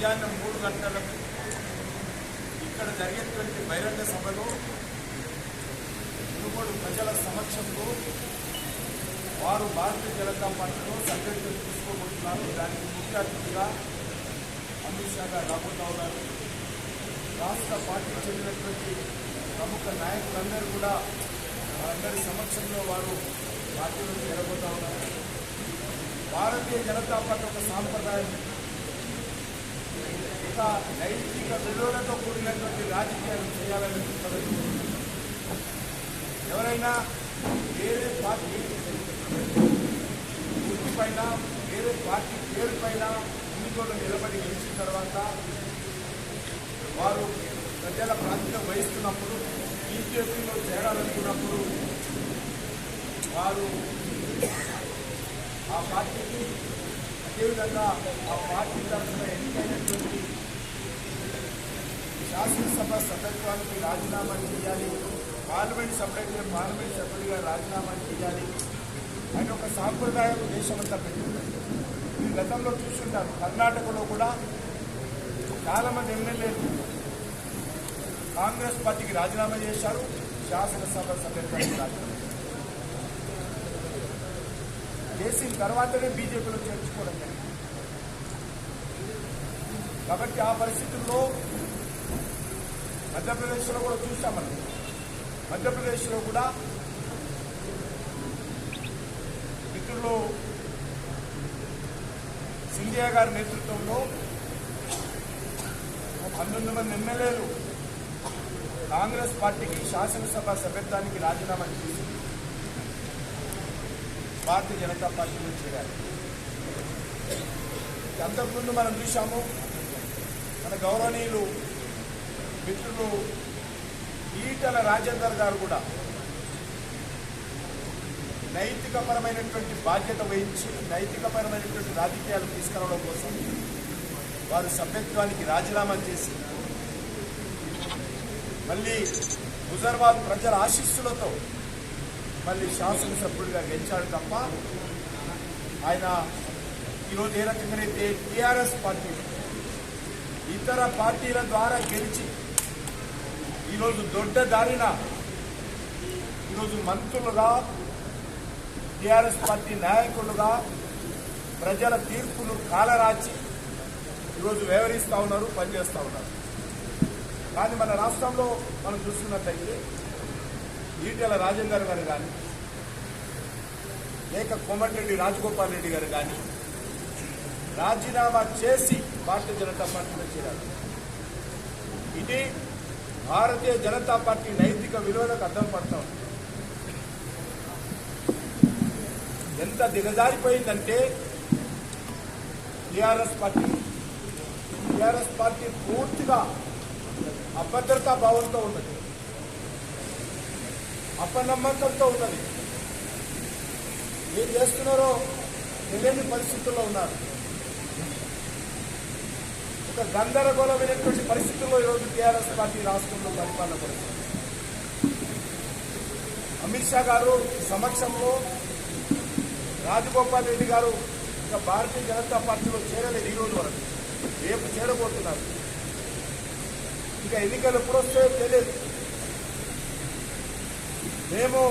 మధ్యాహ్నం మూడు గంటలకు ఇక్కడ జరిగేటువంటి బహిరంగ సభలో మునుగోడు ప్రజల సమక్షంలో వారు భారతీయ జనతా పార్టీలో సభ్యత్వం తీసుకోబోతున్నారు. దానికి ముఖ్య అతిథిగా అమిత్ షా గారు రాబోతా ఉన్నారు. రాష్ట్ర పార్టీకి చెందినటువంటి ప్రముఖ నాయకులందరూ కూడా వారందరి సమక్షంలో వారు పార్టీలో చేరబోతా ఉన్నారు. భారతీయ జనతా పార్టీ ఒక సాంప్రదాయం. ఒక నైతిక విలువలతో కూడినటువంటి రాజకీయాలు చేయాలని చెప్పలేదు ఎవరైనా వేరే పార్టీ గుర్తు పైన వేరే పార్టీ పేరు పైన ఎన్నికల్లో నిలబడి గెలిచిన తర్వాత వారు ప్రజల ప్రాతినిధ్యం వహిస్తున్నప్పుడు బీజేపీలో చేరాలనుకున్నప్పుడు వారు ఆ పార్టీకి అదేవిధంగా ఆ పార్టీ తరఫున ఎన్నికైనటువంటి శాసనసభ సభ్యత్వానికి రాజీనామా చేయాలి. పార్లమెంట్ సభ్యుడిగా పార్లమెంట్ సభ్యుడిగా రాజీనామా చేయాలి. అని ఒక సాంప్రదాయం దేశమంతా పెట్టింది మీరు గతంలో చూసుంటారు కర్ణాటకలో కూడా చాలామంది ఎమ్మెల్యేలు కాంగ్రెస్ పార్టీకి రాజీనామా చేశారు శాసనసభ సభ్యత్వానికి రాజీనామా చేసిన తర్వాతనే బీజేపీలో చేర్చుకోవడం జరిగింది. కాబట్టి ఆ పరిస్థితుల్లో మధ్యప్రదేశ్లో కూడా చూసాం మధ్యప్రదేశ్లో కూడా మిత్రులు సింధియా గారి నేతృత్వంలో పంతొమ్మిది మంది ఎమ్మెల్యేలు కాంగ్రెస్ పార్టీకి శాసనసభ సభ్యత్వానికి రాజీనామా చేసి భారతీయ జనతా పార్టీలో చేరారు. అంతకుముందు మనం చూశాము మన గౌరవనీయులు మిత్రులు ఈటల రాజేందర్ గారు కూడా నైతికపరమైనటువంటి బాధ్యత వహించి నైతికపరమైనటువంటి రాజకీయాలు తీసుకురావడం కోసం వారు సభ్యత్వానికి రాజీనామా చేసి మళ్ళీ హుజర్వాద్ ప్రజల ఆశీస్సులతో మళ్ళీ శాసనసభ్యుడిగా గెలిచాడు తప్ప ఆయన ఈరోజు ఏ రకంగానైతే టీఆర్ఎస్ పార్టీ ఇతర పార్టీల ద్వారా గెలిచి ఈరోజు దొడ్డ దారిన ఈరోజు మంత్రులుగా టీఆర్ఎస్ పార్టీ నాయకులుగా ప్రజల తీర్పును కాలరాచి ఈరోజు వ్యవహరిస్తూ ఉన్నారు పనిచేస్తూ ఉన్నారు. కానీ మన రాష్ట్రంలో మనం చూసుకున్నట్లయితే ఈటెల రాజేందర్ గారు కానీ లేక కోమటిరెడ్డి రాజగోపాల్ రెడ్డి గారు కానీ రాజీనామా చేసి భారతీయ జనతా పార్టీలో చేరారు. ఇది భారతీయ జనతా పార్టీ నైతిక విలువలకు అర్థం పడతాం. ఎంత దిగజారిపోయిందంటే టీఆర్ఎస్ పార్టీ. టీఆర్ఎస్ పార్టీ పూర్తిగా అభద్రతా భావంతో ఉన్నది. అపనమ్మకంతో ఉన్నది. ఏం చేస్తున్నారో తెలియని పరిస్థితుల్లో ఉన్నారు. ఒక గందరగోళమైనటువంటి పరిస్థితుల్లో ఈరోజు టీఆర్ఎస్ పార్టీ రాష్ట్రంలో పరిపాలన పడుతుంది. అమిత్ షా గారు సమక్షంలో రాజగోపాల్ రెడ్డి గారు ఇంకా భారతీయ జనతా పార్టీలో చేరలేదు ఈ రోజు వరకు. రేపు చేరబోతున్నారు. ఇంకా ఎన్నికలు ఎప్పుడు వస్తాయో తెలియదు. మేము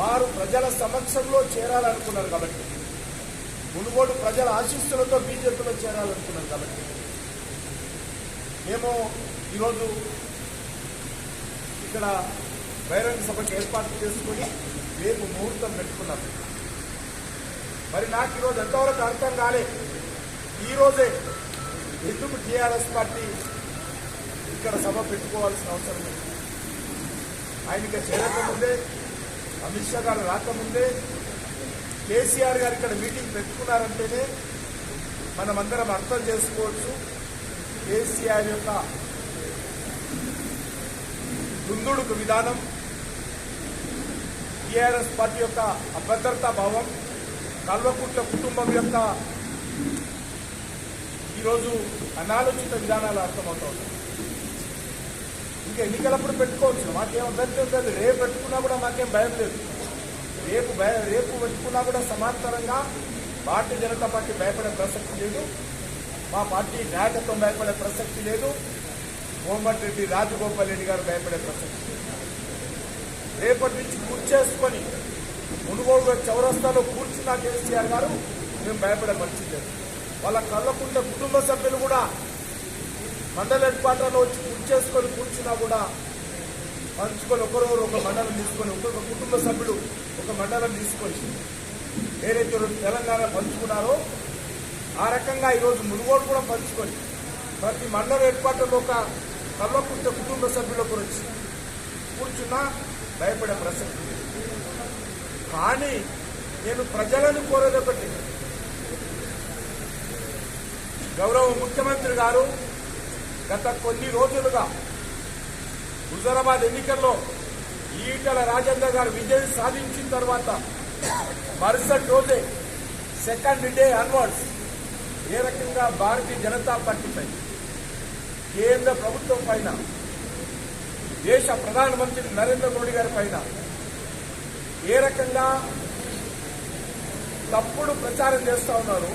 వారు ప్రజల సమక్షంలో చేరాలనుకున్నారు కాబట్టి. మునుగోడు ప్రజల ఆశీస్సులతో బీజేపీలో చేరాలనుకున్నాం కాబట్టి. మేము ఈరోజు ఇక్కడ బహిరంగ సభకు ఏర్పాటు చేసుకుని రేపు ముహూర్తం పెట్టుకున్నాం. మరి నాకు ఈరోజు ఎంతవరకు అర్థం కాలే. ఈరోజే ఎందుకు టీఆర్ఎస్ పార్టీ ఇక్కడ సభ పెట్టుకోవాల్సిన అవసరం లేదు? ఆయన ఇక్కడ చేరకముందే అమిత్ షా గారు రాకముందే కేసీఆర్ గారు ఇక్కడ మీటింగ్ పెట్టుకున్నారంటేనే మనమందరం అర్థం చేసుకోవచ్చు. కేసీఆర్ యొక్క దుందుడుకు విధానం టీఆర్ఎస్ పార్టీ యొక్క అభద్రతా భావం కల్వకుంట్ల కుటుంబం యొక్క ఈరోజు అనాలోచిత విధానాలు అర్థమవుతా ఉన్నాయి ఇంకా ఎన్నికలప్పుడు పెట్టుకోవచ్చు. మాకేం అభ్యర్థి లేదు. రేపు పెట్టుకున్నా కూడా మాకేం భయం లేదు. రేపు భయ రేపు పెట్టుకున్నా కూడా సమాంతరంగా భారతీయ జనతా పార్టీ భయపడే ప్రసక్తి లేదు. మా పార్టీ నాయకత్వం భయపడే ప్రసక్తి లేదు. కోమటిరెడ్డి రాజగోపాల్ రెడ్డి గారు భయపడే ప్రసక్తి లేదు. రేపటి నుంచి కూర్చేసుకొని మునుగోడు చౌరస్తాలో కూర్చున్న కేసీఆర్ గారు మేము భయపడే పరిస్థితి లేదు. వాళ్ళ కళ్ళకుంటే కుటుంబ సభ్యులు కూడా మండల హెడ్ క్వార్టర్లో వచ్చి కూర్చేసుకొని కూర్చున్నా కూడా పంచుకొని ఒకరొకరు ఒక మండలం తీసుకొని ఒక్కొక్క కుటుంబ సభ్యుడు ఒక మండలం తీసుకొచ్చింది. ఏదైతే తెలంగాణ పంచుకున్నారో ఆ రకంగా ఈరోజు మునుగోడు కూడా పంచుకొని ప్రతి మండల ఏర్పాటులో ఒక కల్వకుంట కుటుంబ సభ్యుల గురించి వచ్చి కూర్చున్నా భయపడే ప్రసక్తి కానీ నేను ప్రజలను కోరేది ఒకటి. గౌరవ ముఖ్యమంత్రి గారు గత కొన్ని రోజులుగా హుజరాబాద్ ఎన్నికల్లో ఈటల రాజేందర్ గారు విజయం సాధించిన తర్వాత మరుసటి రోజే సెకండ్ డే అన్వర్డ్స్ ఏ రకంగా భారతీయ జనతా పార్టీపై కేంద్ర ప్రభుత్వం పైన దేశ ప్రధానమంత్రి నరేంద్ర మోడీ గారి పైన ఏ రకంగా తప్పుడు ప్రచారం చేస్తూ ఉన్నారు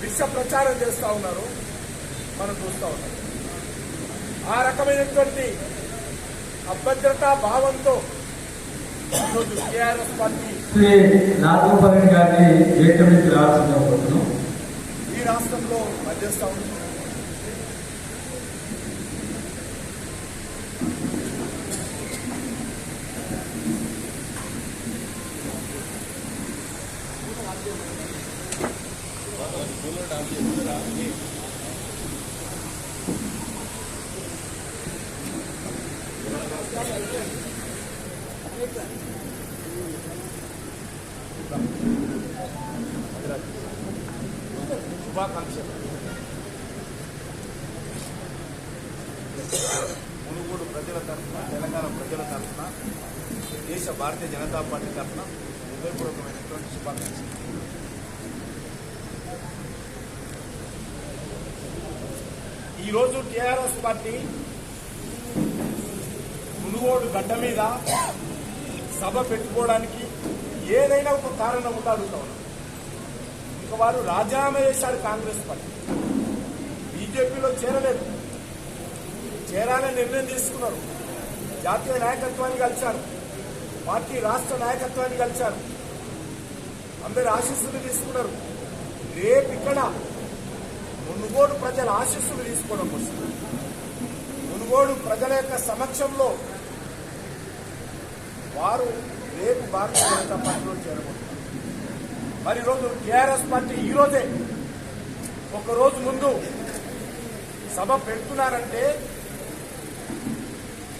విష ప్రచారం చేస్తూ ఉన్నారు మనం చూస్తా ఉన్నాం. ఆ రకమైనటువంటి అభద్రతా భావంతో ఈరోజు టీఆర్ఎస్ పార్టీ శ్రీ గారిని ఈ రాష్ట్రంలో పనిచేస్తా ఉంది శుభాకాంక్షలు మునుగోడు ప్రజల తరఫున తెలంగాణ ప్రజల తరఫున దేశ భారతీయ జనతా పార్టీ తరఫున హృదయపూర్వకమైనటువంటి శుభాకాంక్షలు. ఈరోజు టీఆర్ఎస్ పార్టీ మునుగోడు గడ్డ మీద సభ పెట్టుకోవడానికి ఏదైనా ఒక కారణం ఉందా అడుగుతా ఉన్నాం. ఇంకా వారు రాజీనామా చేశారు కాంగ్రెస్ పార్టీ. బీజేపీలో చేరలేదు. చేరాలని నిర్ణయం తీసుకున్నారు. జాతీయ నాయకత్వాన్ని కలిశారు పార్టీ రాష్ట్ర నాయకత్వాన్ని కలిశారు. అందరి ఆశీస్సులు తీసుకున్నారు. రేపు ఇక్కడ మునుగోడు ప్రజల ఆశీస్సులు తీసుకోవడం కోసం. మునుగోడు ప్రజల యొక్క సమక్షంలో వారు రేపు భారతీయ జనతా పార్టీలో చేరబోతున్నారు. మరి ఈరోజు టీఆర్ఎస్ పార్టీ ఈరోజే ఒకరోజు రోజు ముందు సభ పెడుతున్నారంటే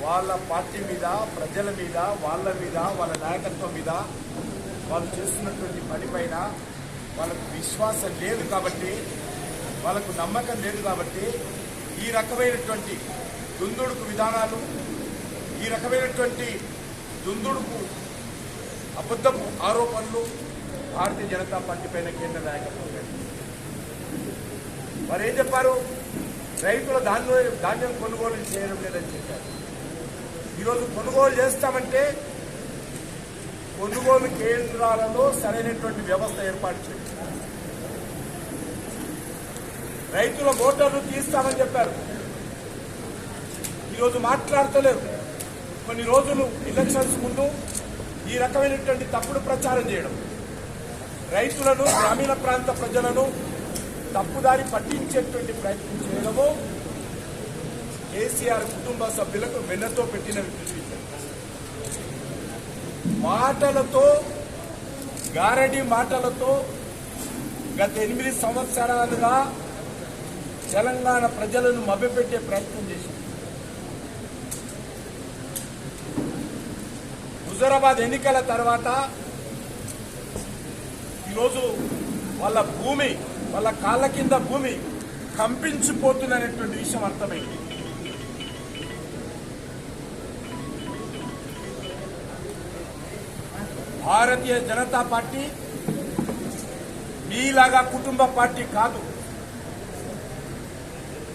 వాళ్ళ పార్టీ మీద ప్రజల మీద వాళ్ళ మీద వాళ్ళ నాయకత్వం మీద వాళ్ళు చేస్తున్నటువంటి పని పైన వాళ్ళకు విశ్వాసం లేదు కాబట్టి వాళ్ళకు నమ్మకం లేదు కాబట్టి ఈ రకమైనటువంటి దుందుడుకు విధానాలు ఈ రకమైనటువంటి దుందుడుకు అబద్ధపు ఆరోపణలు భారతీయ జనతా పార్టీ పైన కేంద్ర నాయకత్వం వారు ఏం చెప్పారు? రైతుల ధాన్యం ధాన్యం కొనుగోలు చేయడం లేదని చెప్పారు. ఈరోజు కొనుగోలు చేస్తామంటే కొనుగోలు కేంద్రాలలో సరైనటువంటి వ్యవస్థ ఏర్పాటు చేయాలి రైతుల మోటార్లు తీస్తామని చెప్పారు. ఈరోజు మాట్లాడతలేరు. కొన్ని రోజులు ఎలక్షన్స్ ముందు ఈ రకమైనటువంటి తప్పుడు ప్రచారం చేయడం. రైతులను గ్రామీణ ప్రాంత ప్రజలను తప్పుదారి పట్టించేటువంటి ప్రయత్నం చేయడము కేసీఆర్ కుటుంబ సభ్యులకు వెన్నతో పెట్టిన మాటలతో గారడి మాటలతో గత ఎనిమిది సంవత్సరాలుగా తెలంగాణ ప్రజలను మభ్యపెట్టే ప్రయత్నం చేశారు హుజరాబాద్ ఎన్నికల తర్వాత ఈరోజు వాళ్ళ భూమి వాళ్ళ కాళ్ళ కింద భూమి కంపించిపోతుందనేటువంటి విషయం అర్థమైంది. భారతీయ జనతా పార్టీ మీలాగా కుటుంబ పార్టీ కాదు.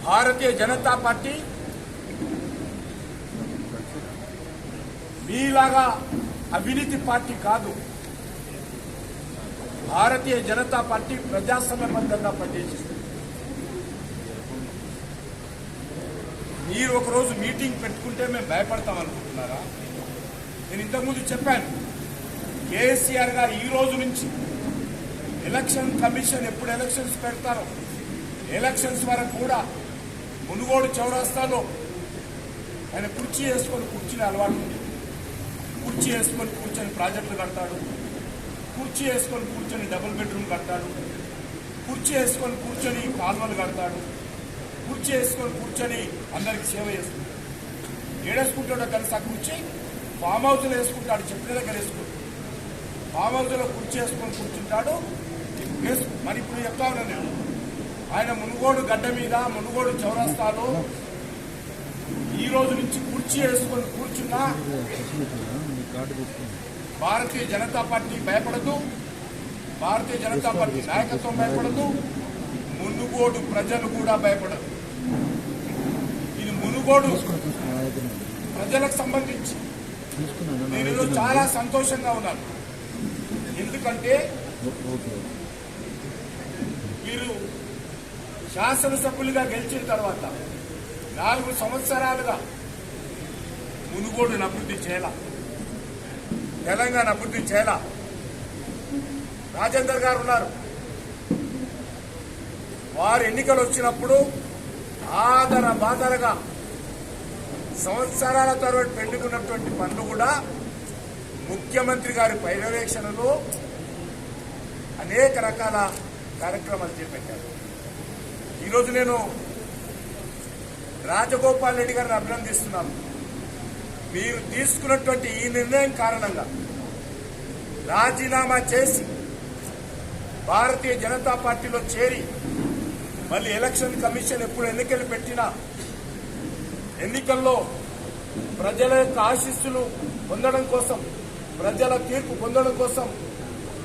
భారతీయ జనతా పార్టీ మీలాగా అవినీతి పార్టీ కాదు. భారతీయ జనతా పార్టీ ప్రజాస్వామ్యబద్ధంగా పనిచేస్తుంది మీరు ఒకరోజు మీటింగ్ పెట్టుకుంటే మేము భయపడతాం అనుకుంటున్నారా? నేను ఇంతకుముందు చెప్పాను కేసీఆర్ గారు ఈ రోజు నుంచి ఎలక్షన్ కమిషన్ ఎప్పుడు ఎలక్షన్స్ పెడతారో ఎలక్షన్స్ వరకు కూడా మునుగోడు చౌరాస్తాలో ఆయన కుర్చీ వేసుకొని కూర్చుని అలవాటు ఉంది. కుర్చీ వేసుకొని కూర్చొని ప్రాజెక్టులు కడతాడు కుర్చీ వేసుకొని కూర్చొని డబుల్ బెడ్రూమ్ కడతాడు కుర్చీ వేసుకొని కూర్చొని కాల్వలు కడతాడు కుర్చీ వేసుకొని కూర్చొని అందరికి సేవ చేస్తాడు. ఏడేసుకుంటాడో కలిసి ఆ కుర్చీ? ఫామ్ హౌస్లో వేసుకుంటాడు చెప్పిన దగ్గర వేసుకుంటాడు. హౌస్లో కుర్చీ వేసుకొని కూర్చుంటాడు. మరి ఇప్పుడు చెప్తా ఉన్నాను నేను. ఆయన మునుగోడు గడ్డ మీద మునుగోడు చౌరస్తాలో ఈ రోజు నుంచి కుర్చీ వేసుకొని కూర్చున్నా భారతీయ జనతా పార్టీ భయపడదు. భారతీయ జనతా పార్టీ నాయకత్వం భయపడదు. మునుగోడు ప్రజలు కూడా భయపడరు. ఇది మునుగోడు ప్రజలకు సంబంధించి. నేను చాలా సంతోషంగా ఉన్నాను. ఎందుకంటే మీరు శాసనసభ్యులుగా గెలిచిన తర్వాత నాలుగు సంవత్సరాలుగా మునుగోడును అభివృద్ధి చేయాల తెలంగాణ అభివృద్ధి చేయాల. రాజేందర్ గారు ఉన్నారు. వారు ఎన్నికలు వచ్చినప్పుడు ఆదర బాదరగా సంవత్సరాల తర్వాత పెండుకున్నటువంటి పనులు కూడా ముఖ్యమంత్రి గారి పర్యవేక్షణలో అనేక రకాల కార్యక్రమాలు చేపట్టారు. ఈరోజు నేను రాజగోపాల్ రెడ్డి గారిని అభినందిస్తున్నాను. మీరు తీసుకున్నటువంటి ఈ నిర్ణయం కారణంగా రాజీనామా చేసి భారతీయ జనతా పార్టీలో చేరి మళ్ళీ ఎలక్షన్ కమిషన్ ఎప్పుడు ఎన్నికలు పెట్టినా ఎన్నికల్లో ప్రజల యొక్క ఆశీస్సులు పొందడం కోసం ప్రజల తీర్పు పొందడం కోసం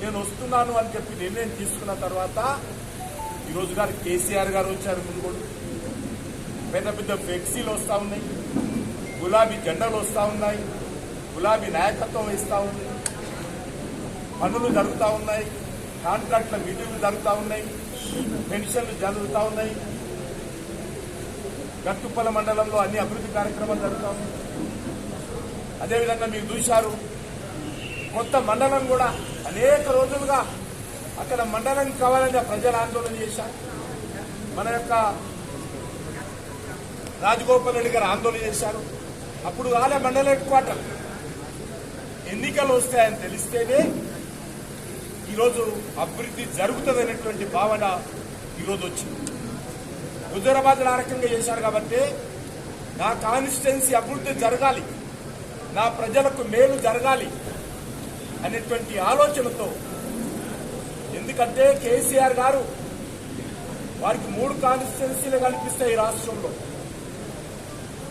నేను వస్తున్నాను అని చెప్పి నిర్ణయం తీసుకున్న తర్వాత ఈరోజు గారు కేసీఆర్ గారు వచ్చారు ముందు పెద్ద పెద్ద ఫ్లెక్సీలు వస్తూ ఉన్నాయి. గులాబీ జెండాలు వస్తూ ఉన్నాయి. గులాబీ నాయకత్వం ఇస్తూ ఉంది పనులు జరుగుతూ ఉన్నాయి. కాంట్రాక్ట్ల విధులు జరుగుతూ ఉన్నాయి. పెన్షన్లు జరుగుతూ ఉన్నాయి. గట్టుప్పల మండలంలో అన్ని అభివృద్ధి కార్యక్రమాలు జరుగుతూ ఉన్నాయి. అదేవిధంగా మీరు చూశారు కొత్త మండలం కూడా అనేక రోజులుగా అక్కడ మండలం కావాలని ప్రజలు ఆందోళన చేశారు. మన యొక్క రాజగోపాల్ రెడ్డి గారు ఆందోళన చేశారు. అప్పుడు కాలే మండల హెడ్ క్వార్టర్. ఎన్నికలు వస్తాయని తెలిస్తేనే ఈరోజు అభివృద్ధి జరుగుతుందనేటువంటి భావన ఈరోజు వచ్చింది. హుజరాబాద్ ఆ రకంగా చేశారు కాబట్టి నా కాన్స్టిట్యున్సీ అభివృద్ధి జరగాలి. నా ప్రజలకు మేలు జరగాలి. అనేటువంటి ఆలోచనతో. ఎందుకంటే కేసీఆర్ గారు వారికి మూడు కాన్స్టిట్యున్సీలు కనిపిస్తాయి ఈ రాష్ట్రంలో.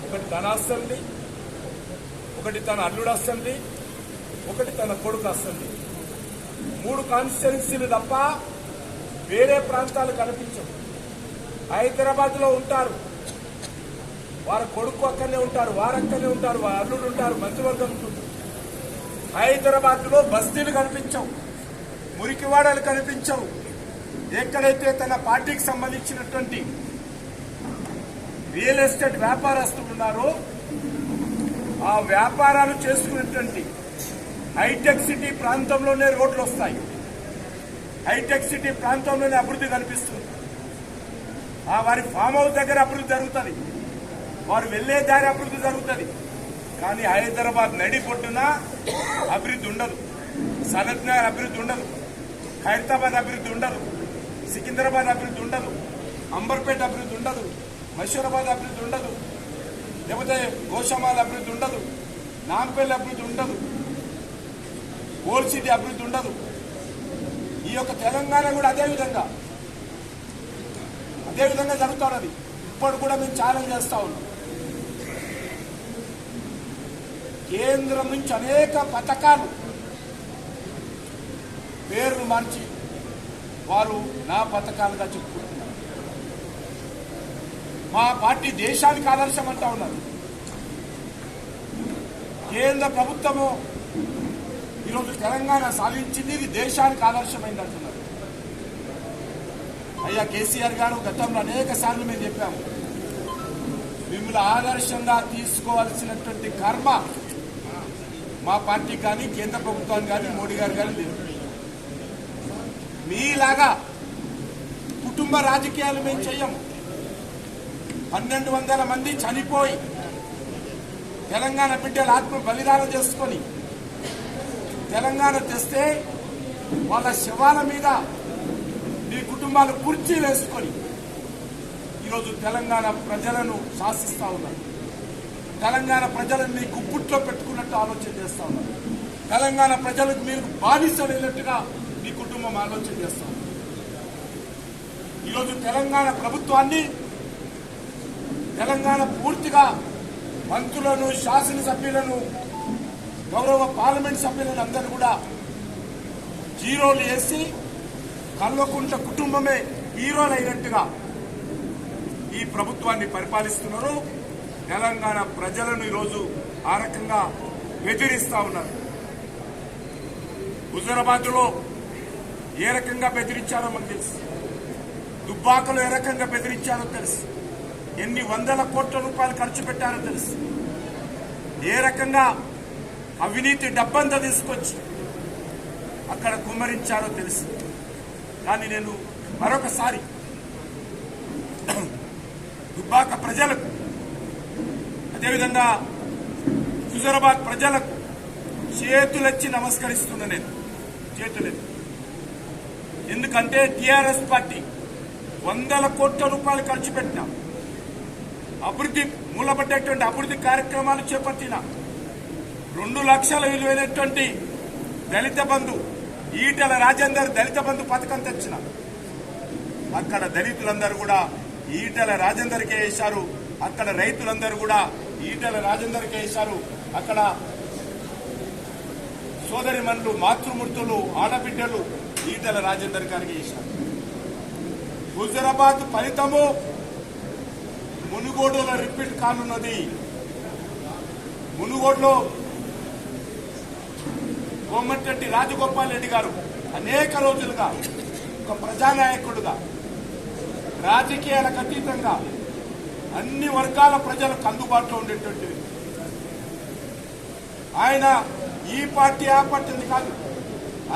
ఒకటి తన అస్సంది ఒకటి తన అల్లుడు అస్సంది ఒకటి తన కొడుకు అస్సంది మూడు కాన్స్టిట్యున్సీలు తప్ప వేరే ప్రాంతాలు కనిపించవు హైదరాబాద్లో ఉంటారు. వారి కొడుకు అక్కడనే ఉంటారు వారక్కడనే ఉంటారు వారి అల్లుడు ఉంటారు మంత్రివర్గం ఉంటుంది. హైదరాబాద్లో బస్తీలు కనిపించవు మురికివాడలు కనిపించవు. ఎక్కడైతే తన పార్టీకి సంబంధించినటువంటి రియల్ ఎస్టేట్ వ్యాపారస్తులు ఉన్నారో ఆ వ్యాపారాలు చేసుకున్నటువంటి హైటెక్ సిటీ ప్రాంతంలోనే రోడ్లు వస్తాయి. హైటెక్ సిటీ ప్రాంతంలోనే అభివృద్ధి కనిపిస్తుంది. ఆ వారి ఫామ్ హౌస్ దగ్గర అభివృద్ధి జరుగుతుంది. వారు వెళ్ళే దారి అభివృద్ధి జరుగుతుంది. కానీ హైదరాబాద్ నడి పొట్టున అభివృద్ధి ఉండదు. సనత్ నగర్ అభివృద్ధి ఉండదు. హైదరాబాద్ అభివృద్ధి ఉండదు. సికింద్రాబాద్ అభివృద్ధి ఉండదు. అంబర్పేట అభివృద్ధి ఉండదు. మషూరాబాద్ అభివృద్ధి ఉండదు. లేకపోతే గోషామాల్ అభివృద్ధి ఉండదు. నాంపల్లి అభివృద్ధి ఉండదు. ఓల్డ్ సిటీ అభివృద్ధి ఉండదు. ఈ యొక్క తెలంగాణ కూడా అదేవిధంగా అదేవిధంగా జరుగుతున్నది ఇప్పుడు కూడా మేము ఛాలెంజ్ చేస్తా ఉన్నాం. కేంద్రం నుంచి అనేక పథకాలు పేర్లు మార్చి వారు నా పథకాలుగా చెప్పుకుంటున్నారు. మా పార్టీ దేశానికి ఆదర్శం అంటా ఉన్నారు కేంద్ర ప్రభుత్వము ఈరోజు తెలంగాణ సాధించింది ఇది దేశానికి ఆదర్శమైంది అంటున్నారు. అయ్యా కేసీఆర్ గారు గతంలో అనేక సార్లు మేము చెప్పాము మిమ్మల్ని ఆదర్శంగా తీసుకోవాల్సినటువంటి కర్మ మా పార్టీ కానీ కేంద్ర ప్రభుత్వానికి కానీ మోడీ గారు కానీ లేదు మీలాగా కుటుంబ రాజకీయాలు మేము చెయ్యము పన్నెండు వందల మంది చనిపోయి తెలంగాణ బిడ్డలు ఆత్మ బలిదానం చేసుకొని తెలంగాణ తెస్తే వాళ్ళ శవాల మీద మీ కుటుంబాలు కుర్చీలు వేసుకొని ఈరోజు తెలంగాణ ప్రజలను శాసిస్తా ఉన్నారు. తెలంగాణ ప్రజలని గుప్పుట్లో పెట్టుకున్నట్టు ఆలోచన చేస్తా ఉన్నారు. తెలంగాణ ప్రజలకు మీరు బానిసలైనట్టుగా మీ కుటుంబం ఆలోచన చేస్తా ఉన్నారు. ఈరోజు తెలంగాణ ప్రభుత్వాన్ని తెలంగాణ పూర్తిగా మంత్రులను శాసనసభ్యులను గౌరవ పార్లమెంట్ సభ్యులను అందరూ కూడా జీరోలు వేసి కల్వకుంట కుటుంబమే హీరోలు అయినట్టుగా ఈ ప్రభుత్వాన్ని పరిపాలిస్తున్నారు. తెలంగాణ ప్రజలను ఈరోజు ఆ రకంగా బెదిరిస్తా ఉన్నారు. హుజరాబాద్లో ఏ రకంగా బెదిరించారో మనకు తెలుసు. దుబ్బాకలో ఏ రకంగా బెదిరించారో తెలుసు. ఎన్ని వందల కోట్ల రూపాయలు ఖర్చు పెట్టారో తెలుసు. ఏ రకంగా అవినీతి డబ్బంతా తీసుకొచ్చి అక్కడ కుమ్మరించారో తెలుసు. కానీ నేను మరొకసారి దుబ్బాక ప్రజలకు అదేవిధంగా హుజరాబాద్ ప్రజలకు చేతులెచ్చి నమస్కరిస్తున్నా నేను చేతులెత్తి. ఎందుకంటే టిఆర్ఎస్ పార్టీ వందల కోట్ల రూపాయలు ఖర్చు పెట్టిన అభివృద్ధి మూలపడ్డటువంటి అభివృద్ధి కార్యక్రమాలు చేపట్టిన రెండు లక్షల విలువైనటువంటి దళిత బంధు ఈటల రాజేందర్ దళిత బంధు పథకం తెచ్చిన. అక్కడ దళితులందరూ కూడా ఈటల రాజేందర్కే వేశారు. అక్కడ రైతులందరూ కూడా ఈటల రాజేందర్కే వేశారు అక్కడ సోదరి మనులు మాతృమూర్తులు ఆడబిడ్డలు ఈటల రాజేందర్ గారికి వేశారు హుజరాబాద్ ఫలితము మునుగోడులో రిపీట్ కానున్నది మునుగోడులో కోమటిరెడ్డి రాజగోపాల్ రెడ్డి గారు అనేక రోజులుగా ఒక ప్రజానాయకుడుగా రాజకీయాలకు అతీతంగా అన్ని వర్గాల ప్రజలకు అందుబాటులో ఉండేటువంటి ఆయన ఈ పార్టీ ఆ పార్టీ కాదు.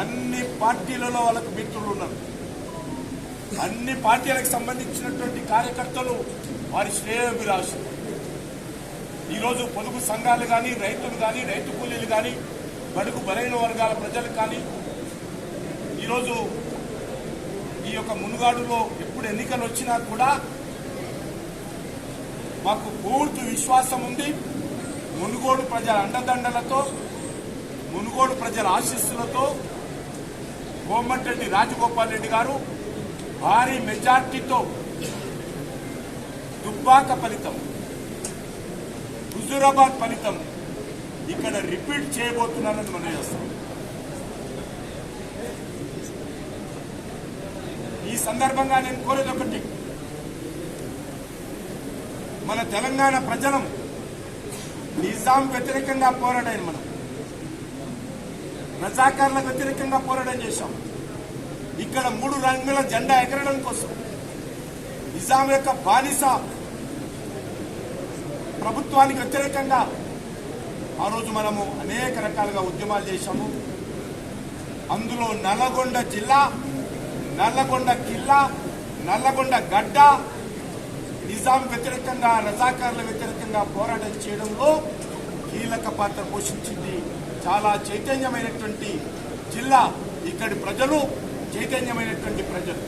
అన్ని పార్టీలలో వాళ్ళకు మిత్రులు ఉన్నారు. అన్ని పార్టీలకు సంబంధించినటువంటి కార్యకర్తలు వారి శ్రేయోభిలాషులు. ఈరోజు పొదుపు సంఘాలు కానీ రైతులు కానీ రైతు కూలీలు కానీ బడుగు బలైన వర్గాల ప్రజలు కానీ ఈరోజు ఈ యొక్క మునుగాడులో ఎప్పుడు ఎన్నికలు వచ్చినా కూడా మాకు పూర్తి విశ్వాసం ఉంది. మునుగోడు ప్రజల అండదండలతో మునుగోడు ప్రజల ఆశీస్సులతో కోమటిరెడ్డి రాజగోపాల్ రెడ్డి గారు భారీ మెజార్టీతో దుబ్బాక ఫలితం హుజూరాబాద్ ఫలితం ఇక్కడ రిపీట్ చేయబోతున్నారని మనం చేస్తాం. ఈ సందర్భంగా నేను కోరేది ఒకటి మన తెలంగాణ ప్రజలం నిజాం వ్యతిరేకంగా పోరాడాను మనం. రజాకార్లకు వ్యతిరేకంగా పోరాటం చేశాం. ఇక్కడ మూడు రంగుల జెండా ఎగరడం కోసం నిజాం యొక్క బానిస ప్రభుత్వానికి వ్యతిరేకంగా ఆ రోజు మనము అనేక రకాలుగా ఉద్యమాలు చేశాము. అందులో నల్లగొండ జిల్లా నల్లగొండ కిల్లా నల్లగొండ గడ్డ నిజాం వ్యతిరేకంగా రజాకారుల వ్యతిరేకంగా పోరాటం చేయడంలో కీలక పాత్ర పోషించింది. చాలా చైతన్యమైనటువంటి జిల్లా ఇక్కడి ప్రజలు చైతన్యమైనటువంటి ప్రజలు.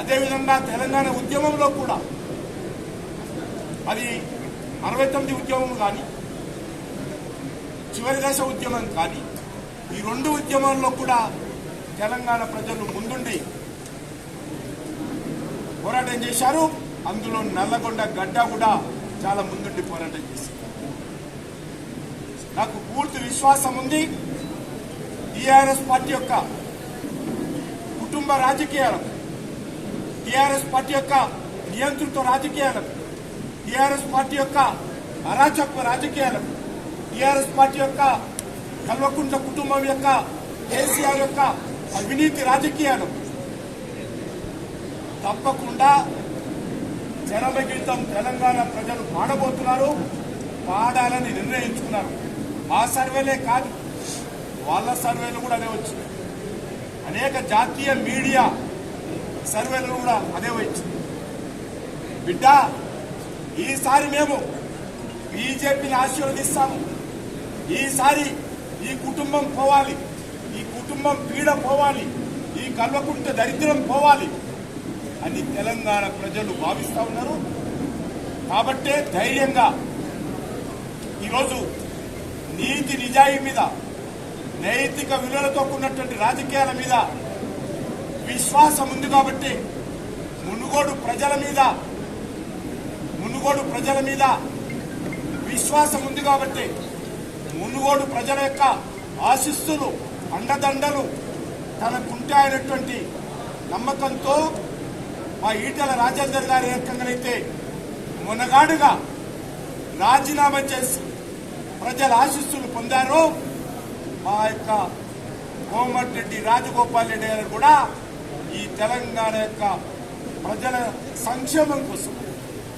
అదేవిధంగా తెలంగాణ ఉద్యమంలో కూడా అది అరవై తొమ్మిది ఉద్యమం కానీ చివరి దశ ఉద్యమం కానీ ఈ రెండు ఉద్యమాల్లో కూడా తెలంగాణ ప్రజలు ముందుండి పోరాటం చేశారు. అందులో నల్లగొండ గడ్డ కూడా చాలా ముందుండి పోరాటం చేశారు నాకు పూర్తి విశ్వాసం ఉంది. టీఆర్ఎస్ పార్టీ యొక్క కుటుంబ రాజకీయాలకు టీఆర్ఎస్ పార్టీ యొక్క నియంతృత్వ రాజకీయాలకు టీఆర్ఎస్ పార్టీ యొక్క అరాచక రాజకీయాలకు టీఆర్ఎస్ పార్టీ యొక్క కల్వకుంట్ల కుటుంబం యొక్క కేసీఆర్ యొక్క అవినీతి రాజకీయాలకు తప్పకుండా జనమ గీతం తెలంగాణ ప్రజలు పాడబోతున్నారు పాడాలని నిర్ణయించుకున్నారు. మా సర్వేలే కాదు వాళ్ళ సర్వేలు కూడా అదే వచ్చింది అనేక జాతీయ మీడియా సర్వేలు కూడా అదే వచ్చింది బిడ్డ ఈసారి మేము బీజేపీని ఆశీర్వదిస్తాము. ఈసారి ఈ కుటుంబం పోవాలి ఈ కుటుంబం పీడ పోవాలి ఈ కల్వకుంట దరిద్రం పోవాలి. అని తెలంగాణ ప్రజలు భావిస్తా ఉన్నారు. కాబట్టే ధైర్యంగా ఈరోజు నీతి నిజాయి మీద నైతిక విలువలతో కూడినటువంటి రాజకీయాల మీద విశ్వాసం ఉంది కాబట్టి మునుగోడు ప్రజల మీద మునుగోడు ప్రజల మీద విశ్వాసం ఉంది కాబట్టి మునుగోడు ప్రజల యొక్క ఆశిస్సులు అండదండలు తనకుంటాయనటువంటి నమ్మకంతో మా ఈటల రాజేందర్ గారి ఏకంగానైతే మునగాడుగా రాజీనామా చేసి ప్రజల ఆశీస్సులు పొందారో మా యొక్క కోమటిరెడ్డి రాజగోపాల్ రెడ్డి గారు కూడా ఈ తెలంగాణ యొక్క ప్రజల సంక్షేమం కోసం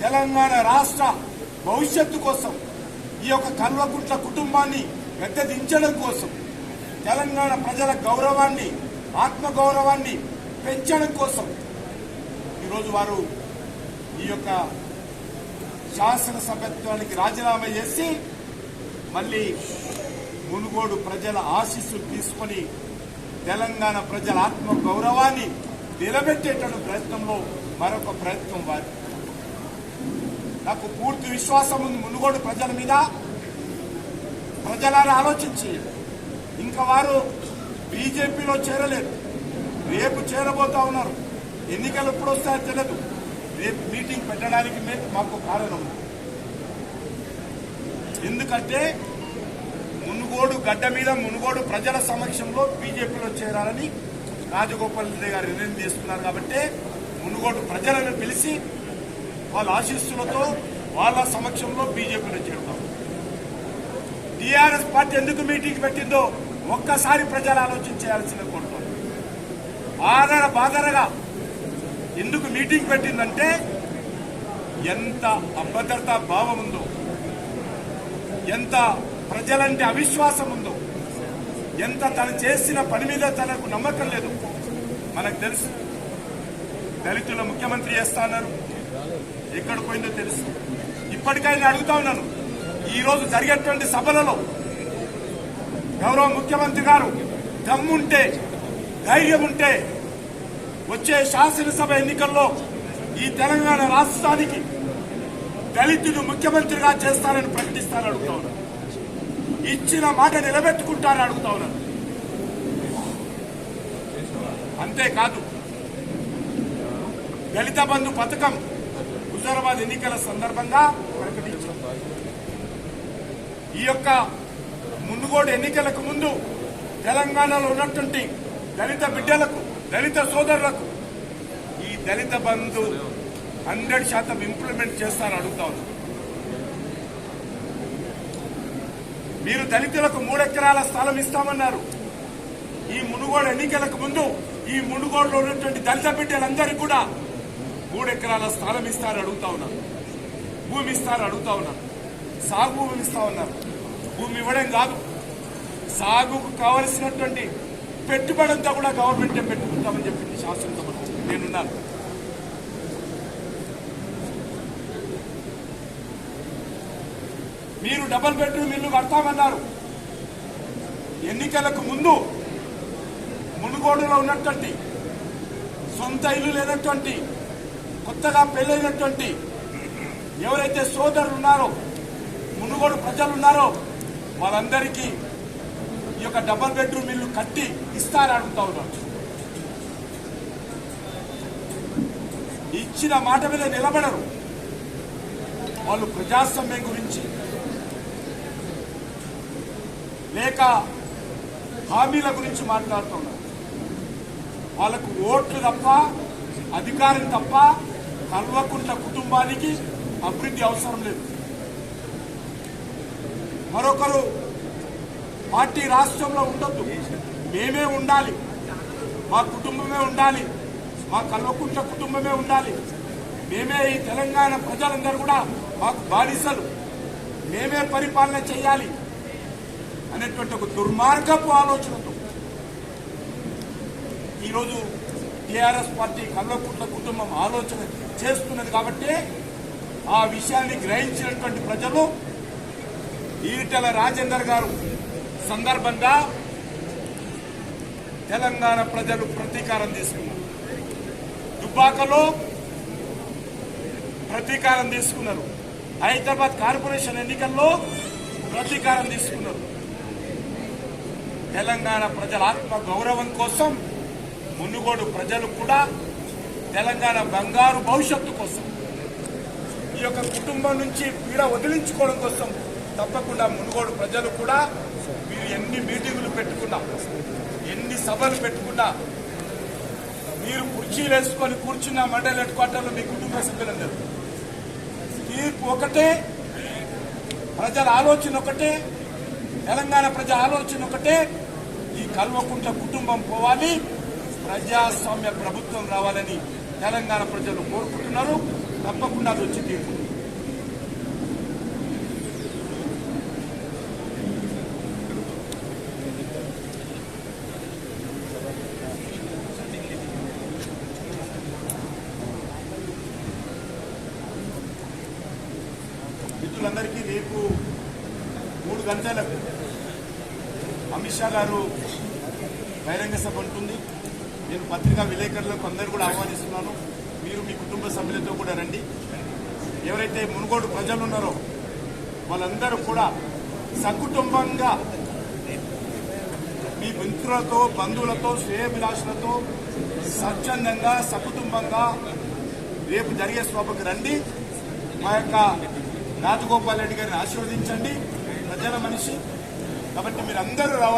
తెలంగాణ రాష్ట్ర భవిష్యత్తు కోసం ఈ యొక్క కల్వకుంట్ల కుటుంబాన్ని పెద్దదించడం కోసం తెలంగాణ ప్రజల గౌరవాన్ని ఆత్మగౌరవాన్ని పెంచడం కోసం ఈరోజు వారు ఈ యొక్క శాసనసభ్యత్వానికి రాజీనామా చేసి మళ్ళీ మునుగోడు ప్రజల ఆశీస్సులు తీసుకొని తెలంగాణ ప్రజల ఆత్మ గౌరవాన్ని నిలబెట్టేటువంటి ప్రయత్నంలో మరొక ప్రయత్నం వారి. నాకు పూర్తి విశ్వాసం ఉంది మునుగోడు ప్రజల మీద. ప్రజలను ఆలోచించి. ఇంకా వారు బీజేపీలో చేరలేదు రేపు చేరబోతా ఉన్నారు. ఎన్నికలు ఎప్పుడు వస్తాయో తెలియదు రేపు మీటింగ్ పెట్టడానికి మాకు కారణం ఎందుకంటే మునుగోడు గడ్డ మీద మునుగోడు ప్రజల సమక్షంలో బీజేపీలో చేరాలని రాజగోపాల్ రెడ్డి గారు నిర్ణయం తీసుకున్నారు కాబట్టి మునుగోడు ప్రజలను పిలిచి వాళ్ళ ఆశీస్సులతో వాళ్ళ సమక్షంలో బీజేపీలో చేరుతాం. టీఆర్ఎస్ పార్టీ ఎందుకు మీటింగ్ పెట్టిందో ఒక్కసారి ప్రజలు ఆలోచించాల్సిన కోరుతాం ఆదర బాదరగా ఎందుకు మీటింగ్ పెట్టిందంటే ఎంత అభద్రతా భావం ఉందో ఎంత ప్రజలంటే అవిశ్వాసం ఉందో ఎంత తను చేసిన పని మీద తనకు నమ్మకం లేదు. మనకు తెలుసు దళితుల ముఖ్యమంత్రి చేస్తాన్నారు ఎక్కడ పోయిందో తెలుసు. ఇప్పటికైనా అడుగుతా ఉన్నాను ఈరోజు జరిగేటువంటి సభలలో గౌరవ ముఖ్యమంత్రి గారు దమ్ముంటే ధైర్యం ఉంటే వచ్చే శాసనసభ ఎన్నికల్లో ఈ తెలంగాణ రాష్ట్రానికి దళితుడు ముఖ్యమంత్రిగా చేస్తారని ప్రకటిస్తానని అడుగుతా ఉన్నాను ఇచ్చిన మాట నిలబెట్టుకుంటారని అడుగుతా ఉన్నాను అంతేకాదు దళిత బంధు పథకం హుజరాబాద్ ఎన్నికల సందర్భంగా ప్రకటించారు ఈ యొక్క ముందుగోడు ఎన్నికలకు ముందు తెలంగాణలో ఉన్నటువంటి దళిత బిడ్డలకు దళిత సోదరులకు ఈ దళిత బంధు హండ్రెడ్ శాతం ఇంప్లిమెంట్ చేస్తారని అడుగుతా మీరు దళితులకు మూడెకరాల స్థలం ఇస్తామన్నారు. ఈ మునుగోడు ఎన్నికలకు ముందు ఈ మునుగోడులో ఉన్నటువంటి దళిత బిడ్డలందరికీ కూడా మూడెకరాల స్థలం ఇస్తారని అడుగుతా ఉన్నారు భూమి ఇస్తారని అడుగుతా ఉన్నారు సాగు భూమి ఇస్తా ఉన్నారు భూమి ఇవ్వడం కాదు. సాగుకు కావలసినటువంటి పెట్టుబడి అంతా కూడా గవర్నమెంటే పెట్టుకుంటామని చెప్పింది శాసనసభ నేనున్నాను మీరు డబల్ బెడ్రూమ్ ఇల్లు కడతామన్నారు. ఎన్నికలకు ముందు మునుగోడులో ఉన్నటువంటి సొంత ఇల్లు లేనటువంటి కొత్తగా పెళ్ళైనటువంటి ఎవరైతే సోదరులు ఉన్నారో మునుగోడు ప్రజలు ఉన్నారో వాళ్ళందరికీ ఈ యొక్క డబల్ బెడ్రూమ్ ఇల్లు కట్టి ఇస్తారని అడుగుతా ఉన్నారు ఇచ్చిన మాట మీద నిలబడరు. వాళ్ళు ప్రజాస్వామ్యం గురించి లేక హామీల గురించి మాట్లాడుతున్నారు వాళ్ళకు ఓట్లు తప్ప అధికారం తప్ప కల్వకుంట కుటుంబానికి అభివృద్ధి అవసరం లేదు. మరొకరు పార్టీ రాష్ట్రంలో ఉండొద్దు. మేమే ఉండాలి. మా కుటుంబమే ఉండాలి. మా కల్వకుంట్ల కుటుంబమే ఉండాలి. మేమే ఈ తెలంగాణ ప్రజలందరూ కూడా మాకు బానిసలు. మేమే పరిపాలన చేయాలి అనేటువంటి ఒక దుర్మార్గపు ఆలోచనతో ఈరోజు టీఆర్ఎస్ పార్టీ కల్వకుంట్ల కుటుంబం ఆలోచన చేస్తున్నది కాబట్టి ఆ విషయాన్ని గ్రహించినటువంటి ప్రజలు ఈటెల రాజేందర్ గారు సందర్భంగా తెలంగాణ ప్రజలు ప్రతీకారం తీసుకున్నారు. దుబ్బాకలో ప్రతీకారం తీసుకున్నారు. హైదరాబాద్ కార్పొరేషన్ ఎన్నికల్లో ప్రతీకారం తీసుకున్నారు. తెలంగాణ ప్రజల ఆత్మ గౌరవం కోసం మునుగోడు ప్రజలు కూడా తెలంగాణ బంగారు భవిష్యత్తు కోసం ఈ యొక్క కుటుంబం నుంచి పీడ వదిలించుకోవడం కోసం తప్పకుండా మునుగోడు ప్రజలు కూడా ఎన్ని మీటింగులు పెట్టుకున్నా ఎన్ని సభలు పెట్టుకున్నా మీరు కుర్చీలు వేసుకొని కూర్చున్న మండలి హెడ్ క్వార్టర్లో మీ కుటుంబ సభ్యులందరూ. తీర్పు ఒకటే ప్రజల ఆలోచన ఒకటే తెలంగాణ ప్రజల ఆలోచన ఒకటే. ఈ కల్వకుంట్ల కుటుంబం పోవాలి ప్రజాస్వామ్య ప్రభుత్వం రావాలని తెలంగాణ ప్రజలు కోరుకుంటున్నారు. తప్పకుండా అది వచ్చి తీర్పు మిత్రులందరికీ రేపు మూడు గంటలకు అమిత్ షా గారు బహిరంగ సభ ఉంటుంది. నేను పత్రికా విలేకరులకు అందరూ కూడా ఆహ్వానిస్తున్నాను. మీరు మీ కుటుంబ సభ్యులతో కూడా రండి. ఎవరైతే మునుగోడు ప్రజలు ఉన్నారో వాళ్ళందరూ కూడా సకుటుంబంగా మీ మిత్రులతో బంధువులతో శ్రేయభిలాషులతో స్వచ్ఛందంగా సకుటుంబంగా రేపు జరిగే సభకు రండి. మా యొక్క రాజగోపాల్ రెడ్డి గారిని ఆశీర్వదించండి. ప్రజల మనిషి. కాబట్టి మీరు అందరూ రావాలి.